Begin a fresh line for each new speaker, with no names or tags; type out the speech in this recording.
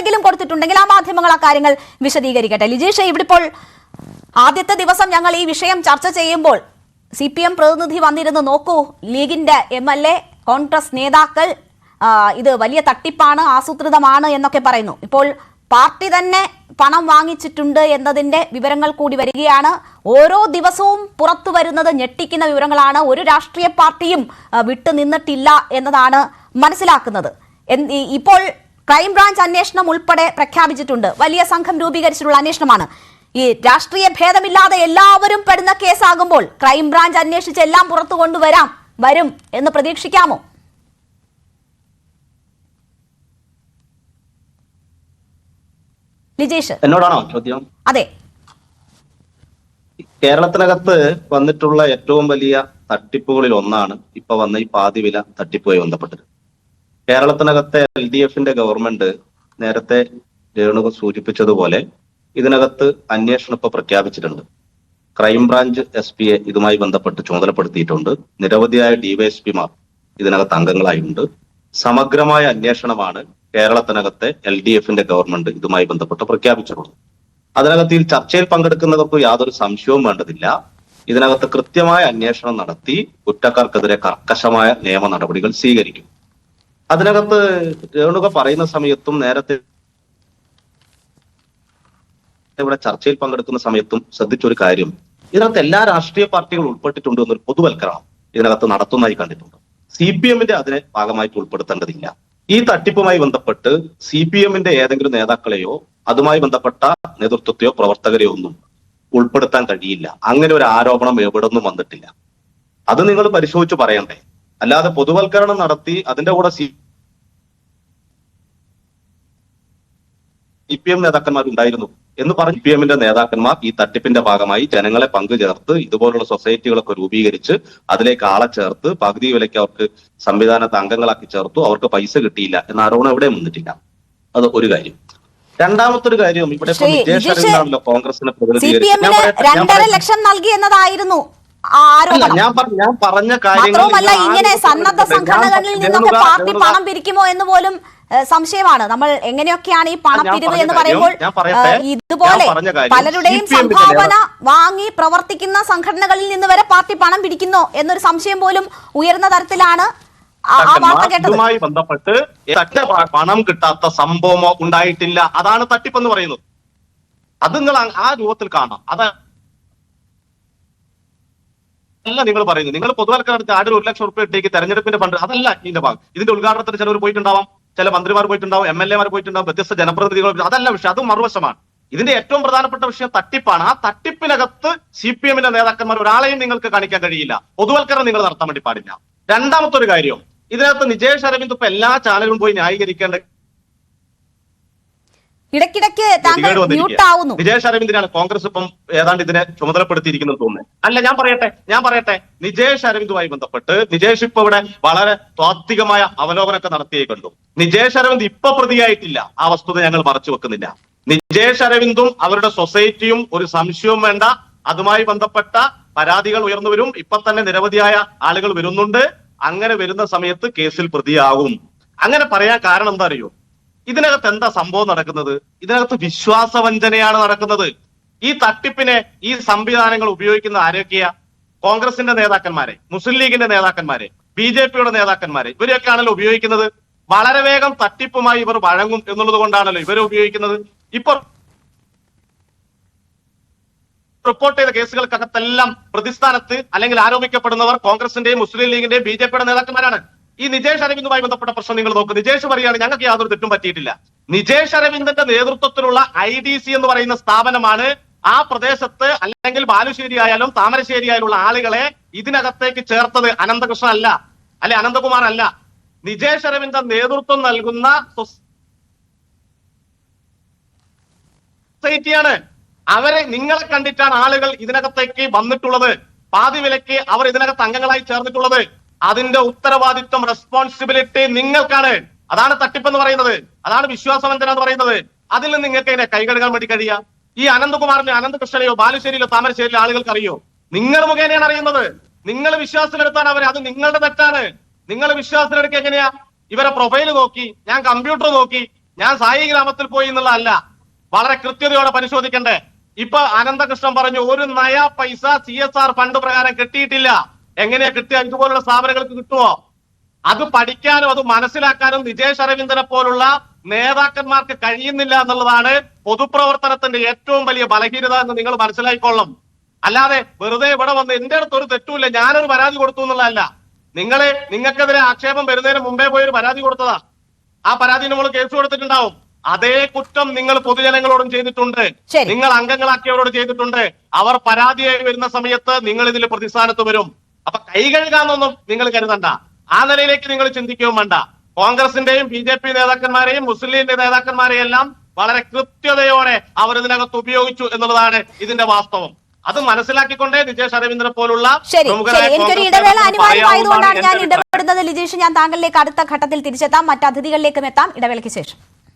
എന്തെങ്കിലും കൊടുത്തിട്ടുണ്ടെങ്കിൽ ആ മാധ്യമങ്ങൾ ആ കാര്യങ്ങൾ വിശദീകരിക്കട്ടെ. ലിജീഷ് ഇവിടെ ഇപ്പോൾ ആദ്യത്തെ ദിവസം ഞങ്ങൾ ഈ വിഷയം ചർച്ച ചെയ്യുമ്പോൾ സി പി എം പ്രതിനിധി വന്നിരുന്ന് നോക്കൂ ലീഗിന്റെ എം എൽ എ കോൺഗ്രസ് നേതാക്കൾ ഇത് വലിയ തട്ടിപ്പാണ് ആസൂത്രിതമാണ് എന്നൊക്കെ പറയുന്നു. ഇപ്പോൾ പാർട്ടി തന്നെ പണം വാങ്ങിച്ചിട്ടുണ്ട് എന്നതിന്റെ വിവരങ്ങൾ കൂടി വരികയാണ്. ഓരോ ദിവസവും പുറത്തു വരുന്നത് ഞെട്ടിക്കുന്ന വിവരങ്ങളാണ്. ഒരു രാഷ്ട്രീയ പാർട്ടിയും വിട്ടുനിന്നിട്ടില്ല വിട്ടു എന്നതാണ് മനസ്സിലാക്കുന്നത്. ഇപ്പോൾ ക്രൈംബ്രാഞ്ച് അന്വേഷണം ഉൾപ്പെടെ പ്രഖ്യാപിച്ചിട്ടുണ്ട്. വലിയ സംഘം രൂപീകരിച്ചിട്ടുള്ള അന്വേഷണമാണ്. ഈ രാഷ്ട്രീയ ഭേദമില്ലാതെ എല്ലാവരും പെടുന്ന കേസാകുമ്പോൾ ക്രൈംബ്രാഞ്ച് അന്വേഷിച്ച് എല്ലാം പുറത്തു കൊണ്ടുവരാം വരും എന്ന് പ്രതീക്ഷിക്കാമോ? ലിജേഷ്.
എന്നോടാണോ ചോദ്യം?
അതെ.
കേരളത്തിനകത്ത് വന്നിട്ടുള്ള ഏറ്റവും വലിയ തട്ടിപ്പുകളിൽ ഒന്നാണ് ഇപ്പൊ വന്ന ഈ പാതി വില തട്ടിപ്പുമായി ബന്ധപ്പെട്ടത്. കേരളത്തിനകത്തെ എൽ ഡി എഫിന്റെ ഗവൺമെന്റ് നേരത്തെ രേണുക സൂചിപ്പിച്ചതുപോലെ ഇതിനകത്ത് അന്വേഷണം ഇപ്പൊ പ്രഖ്യാപിച്ചിട്ടുണ്ട്. ക്രൈംബ്രാഞ്ച് എസ് പിയെ ഇതുമായി ബന്ധപ്പെട്ട് ചുമതലപ്പെടുത്തിയിട്ടുണ്ട്. നിരവധിയായ ഡിവൈഎസ്പിമാർ ഇതിനകത്ത് അംഗങ്ങളായിട്ടുണ്ട്. സമഗ്രമായ അന്വേഷണമാണ് കേരളത്തിനകത്തെ എൽ ഡി എഫിന്റെ ഗവൺമെന്റ് ഇതുമായി ബന്ധപ്പെട്ട് പ്രഖ്യാപിച്ചിട്ടുള്ളത്. അതിനകത്ത് ഈ ചർച്ചയിൽ പങ്കെടുക്കുന്നവർക്ക് യാതൊരു സംശയവും വേണ്ടതില്ല. ഇതിനകത്ത് കൃത്യമായ അന്വേഷണം നടത്തി കുറ്റക്കാർക്കെതിരെ കർക്കശമായ നിയമ നടപടികൾ സ്വീകരിക്കും. അതിനകത്ത് രേണുക പറയുന്ന സമയത്തും നേരത്തെ ഇവിടെ ചർച്ചയിൽ പങ്കെടുക്കുന്ന സമയത്തും ശ്രദ്ധിച്ചൊരു കാര്യം. ഇതിനകത്ത് എല്ലാ രാഷ്ട്രീയ പാർട്ടികളും ഉൾപ്പെട്ടിട്ടുണ്ട് എന്നൊരു പൊതുവൽക്കരണം ഇതിനകത്ത് നടത്തുന്നതായി കണ്ടിട്ടുണ്ട്. സി പി എമ്മിന്റെ അതിനെ ഭാഗമായിട്ട് ഉൾപ്പെടുത്തേണ്ടതില്ല. ഈ തട്ടിപ്പുമായി ബന്ധപ്പെട്ട് സി പി എമ്മിന്റെ ഏതെങ്കിലും നേതാക്കളെയോ അതുമായി ബന്ധപ്പെട്ട നേതൃത്വത്തെയോ പ്രവർത്തകരെയോ ഒന്നും ഉൾപ്പെടുത്താൻ കഴിയില്ല. അങ്ങനെ ഒരു ആരോപണം എവിടെ നിന്നും വന്നിട്ടില്ല. അത് നിങ്ങൾ പരിശോധിച്ച് പറയണ്ടേ? അല്ലാതെ പൊതുവൽക്കരണം നടത്തി അതിന്റെ കൂടെ സി സി പി എം നേതാക്കന്മാർ ഉണ്ടായിരുന്നു എന്ന് പറഞ്ഞ് സി പി എമ്മിന്റെ നേതാക്കന്മാർ ഈ തട്ടിപ്പിന്റെ ഭാഗമായി ജനങ്ങളെ പങ്കു ചേർത്ത് ഇതുപോലുള്ള സൊസൈറ്റികളൊക്കെ രൂപീകരിച്ച് അതിലേക്ക് ആളെ ചേർത്ത് പകുതി വിലയ്ക്ക് അവർക്ക് സംവിധാനത്തെ അംഗങ്ങളാക്കി ചേർത്തു. അവർക്ക് പൈസ കിട്ടിയില്ല എന്ന ആരോപണം എവിടെയും വന്നിട്ടില്ല. അത് ഒരു കാര്യം. രണ്ടാമത്തൊരു കാര്യം ഇവിടെ കോൺഗ്രസിനെ പ്രതിനിധീകരിച്ചു.
രണ്ടര ലക്ഷം നൽകി എന്നതായിരുന്നു
ഞാൻ പറഞ്ഞ ഞാൻ പറഞ്ഞ കാര്യങ്ങൾ
ഇങ്ങനെ
ആരും
സന്നദ്ധ സംഘടനകളിൽ നിന്നൊക്കെ പാർട്ടി പണം പിരിക്കുമോ എന്ന് പോലും സംശയമാണ്. നമ്മൾ എങ്ങനെയൊക്കെയാണ് ഈ പണപ്പിരിവ് എന്ന് പറയുമ്പോൾ ഇതുപോലെ പലരുടെയും സംഭാവന വാങ്ങി പ്രവർത്തിക്കുന്ന സംഘടനകളിൽ നിന്ന് വരെ പാർട്ടി പണം പിടിക്കുന്നോ എന്നൊരു സംശയം പോലും ഉയർന്ന തരത്തിലാണ്
ഇതുമായി ബന്ധപ്പെട്ട് തട്ട പണം കിട്ടാത്ത സംഭവമോ ഉണ്ടായിട്ടില്ല. അതാണ് തട്ടിപ്പെന്ന് പറയുന്നത്. അത് നിങ്ങൾ ആ- രൂപത്തിൽ കാണാം. അത് അല്ല നിങ്ങൾ പറയുന്നത്. നിങ്ങൾ പൊതുവൽക്കരണത്തിൽ ആരും ഒരു ലക്ഷം റുപ്യ ഇട്ടേക്ക് തെരഞ്ഞെടുപ്പിന്റെ ഫണ്ട്. അതല്ല ഇതിന്റെ ഭാഗം. ഇതിന്റെ ഉദ്ഘാടനത്തിന് ചിലവർ പോയിട്ടുണ്ടാവാം. ചില മന്ത്രിമാർ പോയിട്ടുണ്ടാവും എം എൽ എമാർ പോയിട്ടുണ്ടാവും വ്യത്യസ്ത ജനപ്രതിനിധികൾ അതല്ല വിഷയം അത് മറുവശമാണ്. ഇതിന്റെ ഏറ്റവും പ്രധാനപ്പെട്ട വിഷയം തട്ടിപ്പാണ്. ആ തട്ടിപ്പിനകത്ത് സി പി എമ്മിന്റെ നേതാക്കന്മാർ ഒരാളെയും നിങ്ങൾക്ക് കാണിക്കാൻ കഴിയില്ല. പൊതുവൽക്കരണം നിങ്ങൾ നടത്താൻ വേണ്ടി പാടില്ല. രണ്ടാമത്തെ ഒരു കാര്യം ഇതിനകത്ത് നിജേഷ് അരവിന്ദ് ഇപ്പൊ എല്ലാ ചാനലും പോയി ന്യായീകരിക്കേണ്ട
ഇടയ്ക്കിടയ്ക്ക് താങ്കൾ മ്യൂട്ട് ആവുന്നു
നിജേഷ് അരവിന്ദിനാണ് കോൺഗ്രസ് ഇപ്പം ഏതാണ്ട് ഇതിനെ ചുമതലപ്പെടുത്തിയിരിക്കുന്നത് തോന്നുന്നത് അല്ല ഞാൻ പറയട്ടെ ഞാൻ പറയട്ടെ. നിജേഷ് അരവിന്ദുമായി ബന്ധപ്പെട്ട് നിജേഷ് ഇപ്പൊ ഇവിടെ വളരെ താത്വികമായ അവലോകനമൊക്കെ നടത്തിയേ കണ്ടു നിജേഷ് അരവിന്ദ് ഇപ്പൊ പ്രതിയായിട്ടില്ല. ആ വസ്തുത ഞങ്ങൾ മറച്ചു വെക്കുന്നില്ല. നിജേഷ് അരവിന്ദും അവരുടെ സൊസൈറ്റിയും ഒരു സംശയവും വേണ്ട. അതുമായി ബന്ധപ്പെട്ട പരാതികൾ ഉയർന്നു വരും. ഇപ്പൊ തന്നെ നിരവധിയായ ആളുകൾ വരുന്നുണ്ട്. അങ്ങനെ വരുന്ന സമയത്ത് കേസിൽ പ്രതിയാകും. അങ്ങനെ പറയാൻ കാരണം എന്താ അറിയോ? ഇതിനകത്ത് എന്താ സംഭവം നടക്കുന്നത്? ഇതിനകത്ത് വിശ്വാസവഞ്ചനയാണ് നടക്കുന്നത്. ഈ തട്ടിപ്പിനെ ഈ സംവിധാനങ്ങൾ ഉപയോഗിക്കുന്ന ആരൊക്കെയാ? കോൺഗ്രസിന്റെ നേതാക്കന്മാരെ മുസ്ലിം ലീഗിന്റെ നേതാക്കന്മാരെ ബി ജെ പിയുടെ നേതാക്കന്മാരെ ഇവരെയൊക്കെ ആണല്ലോ ഉപയോഗിക്കുന്നത്. വളരെ വേഗം തട്ടിപ്പുമായി ഇവർ വഴങ്ങും എന്നുള്ളത് കൊണ്ടാണല്ലോ ഇവരെ ഉപയോഗിക്കുന്നത്. ഇപ്പൊ റിപ്പോർട്ട് ചെയ്ത കേസുകൾക്കകത്തെല്ലാം പ്രതിസ്ഥാനത്ത് അല്ലെങ്കിൽ ആരോപിക്കപ്പെടുന്നവർ കോൺഗ്രസിന്റെയും മുസ്ലിം ലീഗിന്റെയും ബി ജെ പിയുടെ നേതാക്കന്മാരാണ്. ഈ നിജേഷ് അരവിന്ദുമായി ബന്ധപ്പെട്ട പ്രശ്നം നിങ്ങൾ നോക്കും. നിജേഷ് പറയാണ് ഞങ്ങൾക്ക് യാതൊരു തെറ്റും പറ്റിയിട്ടില്ല. നിജേഷ് അരവിന്ദന്റെ നേതൃത്വത്തിലുള്ള ഐ ഡി സി എന്ന് പറയുന്ന സ്ഥാപനമാണ് ആ പ്രദേശത്ത് അല്ലെങ്കിൽ ബാലുശ്ശേരി ആയാലും താമരശ്ശേരി ആയാലുള്ള ആളുകളെ ഇതിനകത്തേക്ക് ചേർത്തത് അനന്തകൃഷ്ണൻ അല്ല. അല്ലെ അനന്തകുമാർ അല്ല. നിജേഷ് അരവിന്ദൻ നേതൃത്വം നൽകുന്ന സൊസൈറ്റിയാണ്. അവരെ നിങ്ങളെ കണ്ടിട്ടാണ് ആളുകൾ ഇതിനകത്തേക്ക് വന്നിട്ടുള്ളത്. പാതി വിലക്ക് അവർ ഇതിനകത്ത് അംഗങ്ങളായി ചേർന്നിട്ടുള്ളത്. അതിന്റെ ഉത്തരവാദിത്വം റെസ്പോൺസിബിലിറ്റി നിങ്ങൾക്കാണ്. അതാണ് തട്ടിപ്പെന്ന് പറയുന്നത്. അതാണ് വിശ്വാസവഞ്ചന എന്ന് പറയുന്നത്? അതിൽ നിന്ന് നിങ്ങൾക്ക് എങ്ങനെ കൈകഴുകാൻ വേണ്ടി കഴിയുക? ഈ അനന്തകുമാറിനെ അനന്തകൃഷ്ണനെയോ ബാലുശ്ശേരിയിലോ താമരശ്ശേരിയിലോ ആളുകൾക്ക് അറിയോ? നിങ്ങൾ മുഖേനയാണ് അറിയുന്നത്. നിങ്ങൾ വിശ്വാസത്തിലെടുത്താണ് അവരെ അത് നിങ്ങളുടെ തെറ്റാണ്. നിങ്ങൾ വിശ്വാസത്തിലെടുക്കുക എങ്ങനെയാ? ഇവരെ പ്രൊഫൈൽ നോക്കി ഞാൻ കമ്പ്യൂട്ടർ നോക്കി ഞാൻ സായി ഗ്രാമത്തിൽ പോയി എന്നുള്ളതല്ല. വളരെ കൃത്യതയോടെ പരിശോധിക്കണ്ടേ. ഇപ്പൊ അനന്തകൃഷ്ണൻ പറഞ്ഞു ഒരു നയ പൈസ സി എസ് ആർ ഫണ്ട് പ്രകാരം കിട്ടിയിട്ടില്ല. എങ്ങനെയാ കിട്ടുക? ഇതുപോലുള്ള സ്ഥാപനങ്ങൾക്ക് കിട്ടുമോ അത് പഠിക്കാനും അത് മനസ്സിലാക്കാനും വിജേഷ് അരവിന്ദനെ പോലുള്ള നേതാക്കന്മാർക്ക് കഴിയുന്നില്ല എന്നുള്ളതാണ് പൊതുപ്രവർത്തനത്തിന്റെ ഏറ്റവും വലിയ ബലഹീനത എന്ന് നിങ്ങൾ മനസ്സിലാക്കിക്കൊള്ളും അല്ലാതെ വെറുതെ ഇവിടെ വന്ന് എന്റെ അടുത്ത് ഒരു തെറ്റുമില്ല ഞാനൊരു പരാതി കൊടുത്തു എന്നുള്ളതല്ല. നിങ്ങളെ നിങ്ങൾക്കെതിരെ ആക്ഷേപം വരുന്നതിന് മുമ്പേ പോയി ഒരു പരാതി കൊടുത്തതാ. ആ പരാതി നമ്മൾ കേസ് കൊടുത്തിട്ടുണ്ടാവും. അതേ കുറ്റം നിങ്ങൾ പൊതുജനങ്ങളോടും ചെയ്തിട്ടുണ്ട്. നിങ്ങൾ അംഗങ്ങളാക്കിയവരോട് ചെയ്തിട്ടുണ്ട്. അവർ പരാതിയായി വരുന്ന സമയത്ത് നിങ്ങൾ ഇതിൽ പ്രതിസ്ഥാനത്ത് വരും. കൈ കഴുകാന്നൊന്നും നിങ്ങൾ കരുതണ്ട. ആ നിലയിലേക്ക് നിങ്ങൾ ചിന്തിക്കുകയും വേണ്ട. കോൺഗ്രസിന്റെയും ബി ജെ പി നേതാക്കന്മാരെയും മുസ്ലിം ലീഗിന്റെ നേതാക്കന്മാരെയും എല്ലാം വളരെ കൃത്യതയോടെ അവർ ഇതിനകത്ത് ഉപയോഗിച്ചു എന്നുള്ളതാണ് ഇതിന്റെ വാസ്തവം. അത് മനസ്സിലാക്കിക്കൊണ്ടേ നിജേഷ് അരവിന്ദനെ പോലുള്ള
എനിക്കൊരു
കോൺഗ്രസ്
ഇടവേള അനിവാര്യമായതുകൊണ്ടാണ് ഞാൻ ഇടപെടുന്നത്. ലിജേഷ് ഞാൻ താങ്കളിലേക്ക് അടുത്ത ഘട്ടത്തിൽ തിരിച്ചെത്താം. മറ്റ് അതിഥികളിലേക്കും എത്താം. ഇടവേളയ്ക്ക് ശേഷം.